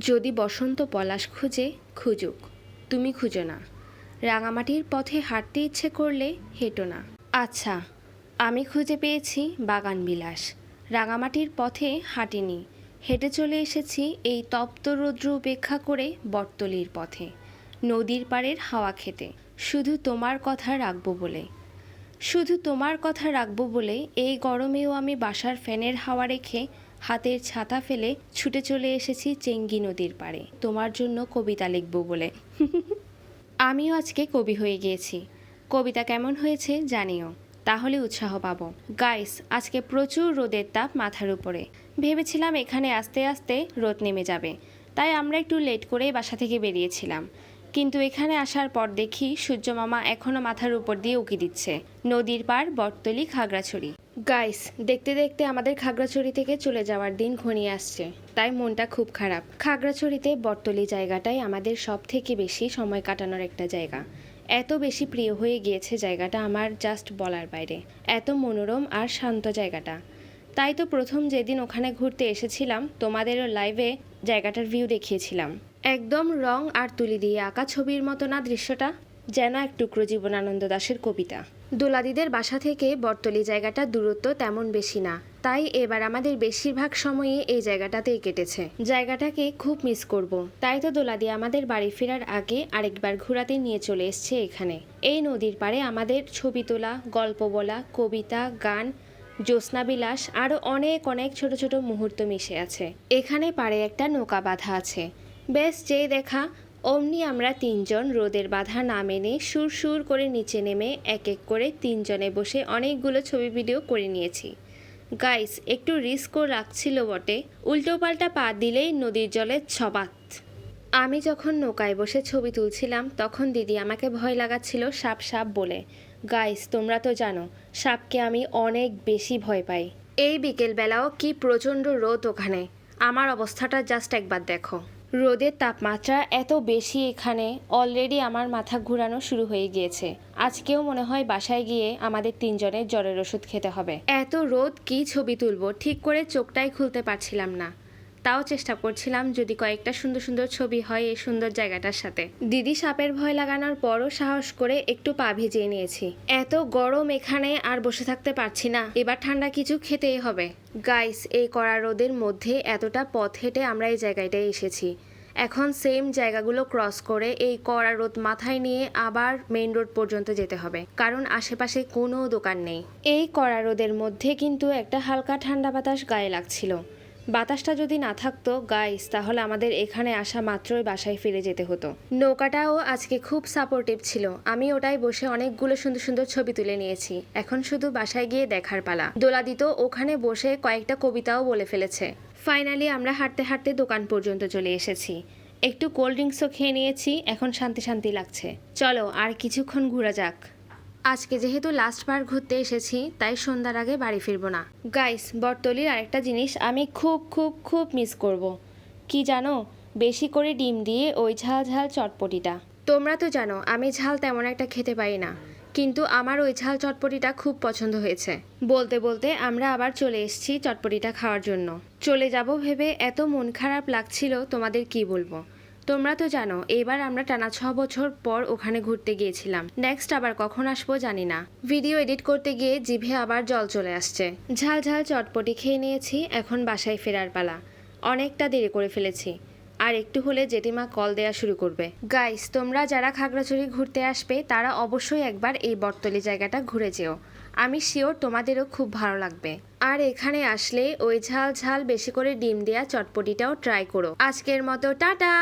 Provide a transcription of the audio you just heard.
যদি বসন্ত পলাশ খুঁজে, খুঁজুক। তুমি খুঁজো না। রাঙামাটির পথে হাঁটতে ইচ্ছে করলে হেঁটো না। আচ্ছা আমি খুঁজে পেয়েছি বাগান বিলাস। রাঙামাটির পথে হাঁটিনি। হেঁটে চলে এসেছি এই তপ্ত রৌদ্র উপেক্ষা করে বটতলির পথে, নদীর পাড়ের হাওয়া খেতে। শুধু তোমার কথা রাখব বলে। শুধু তোমার কথা রাখব বলে এই গরমেও আমি বাসার ফ্যানের হাওয়া রেখে হাতের ছাতা ফেলে ছুটে চলে এসেছি চেঙ্গি নদীর পাড়ে। তোমার জন্য কবিতা লিখব বলে। আমিও আজকে কবি হয়ে গিয়েছি। কবিতা কেমন হয়েছে জানিও, তাহলে উৎসাহ পাবো। গাইস আজকে প্রচুর রোদের তাপ মাথার উপরে। ভেবেছিলাম এখানে আস্তে আস্তে রোদ নেমে যাবে, তাই আমরা একটু লেট করেই বাসা থেকে বেরিয়েছিলাম। কিন্তু এখানে আসার পর দেখি সূর্য মামা এখনও মাথার উপর দিয়ে উকি দিচ্ছে। নদীর পার বটতলি, খাগড়াছড়ি। গাইস দেখতে দেখতে আমাদের খাগড়াছড়ি থেকে চলে যাওয়ার দিন ঘনিয়ে আসছে। তাই মনটা খুব খারাপ। খাগড়াছড়িতে বটতলি জায়গাটাই আমাদের সব থেকে বেশি সময় কাটানোর একটা জায়গা। এত বেশি প্রিয় হয়ে গিয়েছে জায়গাটা আমার জাস্ট বলার বাইরে। এত মনোরম আর শান্ত জায়গাটা। তাই তো প্রথম যেদিন ওখানে ঘুরতে এসেছিলাম, তোমাদেরও লাইভে জায়গাটার ভিউ দেখিয়েছিলাম। একদম রং আর তুলি দিয়ে আঁকা ছবির মতো না দৃশ্যটা? যেন এক টুকরো জীবনানন্দ দাশের কবিতা। দোলাদিদের বাসা থেকে বটতলি জায়গাটার দূরত্ব তেমন বেশি না। তাই এবার আমাদের বেশিরভাগ সময়ই এই জায়গাটাতেই কেটেছে। জায়গাটাকে খুব মিস করব। তাই তো দোলাদি আমাদের বাড়ি ফেরার আগে আরেকবার ঘোরাতে নিয়ে চলে এসছে এখানে। এই নদীর পাড়ে আমাদের ছবি তোলা, গল্প বলা, কবিতা, গান জ্যোৎস্না বিলাস আরও অনেক অনেক ছোট ছোট মুহূর্ত মিশে আছে। এখানে পাড়ে একটা নৌকা বাঁধা আছে। বেশ যেই দেখা, অমনি আমরা তিনজন রোদের বাধা না মেনে সুর সুর করে নিচে নেমে এক এক করে তিনজনে বসে অনেকগুলো ছবি ভিডিও করে নিয়েছি। গাইস, একটু রিস্কও লাগছিল বটে উল্টো পাল্টা পা দিলেই নদীর জলে ছবাত। আমি যখন নৌকায় বসে ছবি তুলছিলাম, তখন দিদি আমাকে ভয় লাগাচ্ছিল সাপ সাপ বলে। গাইস, তোমরা তো জানো, সাপকে আমি অনেক বেশি ভয় পাই। এই বিকেলবেলাও কি প্রচণ্ড রোদ ওখানে। আমার অবস্থাটা জাস্ট একবার দেখো। রোদের তাপমাত্রা এত বেশি এখানে অলরেডি আমার মাথা ঘুরানো শুরু হয়ে গিয়েছে। আজকেও মনে হয় বাসায় গিয়ে আমাদের তিনজনের জ্বরের ওষুধ খেতে হবে। এত রোদ কি ছবি তুলবো? ঠিক করে চোখটাই খুলতে পারছিলাম না। তাও চেষ্টা করছিলাম যদি কয়েকটা সুন্দর সুন্দর ছবি হয় এই সুন্দর জায়গাটার সাথে। দিদি সাপের ভয় লাগানোর পরও সাহস করে একটু পা ভিজিয়ে নিয়েছি। এত গরম এখানে আর বসে থাকতে পারছি না। এবার ঠান্ডা কিছু খেতেই হবে। গাইস এই কড়া রোদের মধ্যে এতটা পথ হেঁটে আমরা এই জায়গাটায় এসেছি। এখন সেম জায়গাগুলো ক্রস করে এই কড়া রোদ মাথায় নিয়ে আবার মেইন রোড পর্যন্ত যেতে হবে। কারণ আশেপাশে কোনো দোকান নেই। এই কড়া রোদের মধ্যে কিন্তু একটা হালকা ঠান্ডা বাতাস গায়ে লাগছিল। বাতাসটা যদি না থাকতো গাইস তাহলে আমাদের এখানে আসা মাত্রই বাসায় ফিরে যেতে হতো। নৌকাটাও আজকে খুব সাপোর্টিভ ছিল। আমি ওটাই বসে অনেকগুলো সুন্দর সুন্দর ছবি তুলে নিয়েছি। এখন শুধু বাসায় গিয়ে দেখার পালা। দোলাদিত ওখানে বসে কয়েকটা কবিতাও বলে ফেলেছে। ফাইনালি আমরা হাঁটতে হাঁটতে দোকান পর্যন্ত চলে এসেছি। একটু কোল্ড ড্রিঙ্কসও খেয়ে নিয়েছি, এখন শান্তি শান্তি লাগছে। চলো, আর কিছুক্ষণ ঘোরা যাক। আজকে যেহেতু লাস্ট বার ঘুরতে এসেছি তাই সন্ধ্যার আগে বাড়ি ফিরবো না। গাইস বটতলির আরেকটা জিনিস আমি খুব খুব খুব মিস করব। কি জানো? বেশি করে ডিম দিয়ে ওই ঝাল ঝাল চটপটিটা। তোমরা তো জানো আমি ঝাল তেমন একটা খেতে পারি না। কিন্তু আমার ওই ঝাল চটপটিটা খুব পছন্দ হয়েছে। বলতে বলতে আমরা আবার চলে এসেছি চটপটিটা খাওয়ার জন্য। চলে যাব ভেবে এত মন খারাপ লাগছিল তোমাদের কি বলব? তোমরা তো জানো, এবার আমরা টানা ছ বছর পর ওখানে ঘুরতে গিয়েছিলাম। নেক্সট আবার কখন আসব জানি না। ভিডিও এডিট করতে গিয়ে জিভে আবার জল চলে আসছে। ঝাল ঝাল চটপটি খেয়ে নিয়েছি, এখন বাসায় ফেরার পালা। অনেকটা দেরি করে ফেলেছি। আর একটু হলে জেঠিমা কল দেয়া শুরু করবে। গাইস তোমরা যারা খাগড়াছড়ি ঘুরতে আসবে, তারা অবশ্যই একবার এই বটতলি জায়গাটা ঘুরে যেও। আমি শিওর তোমাদেরও খুব ভালো লাগবে। আর এখানে আসলে ওই ঝাল ঝাল বেশি করে ডিম দেয়া চটপটিটাও ট্রাই করো। আজকের মতো, টাটা!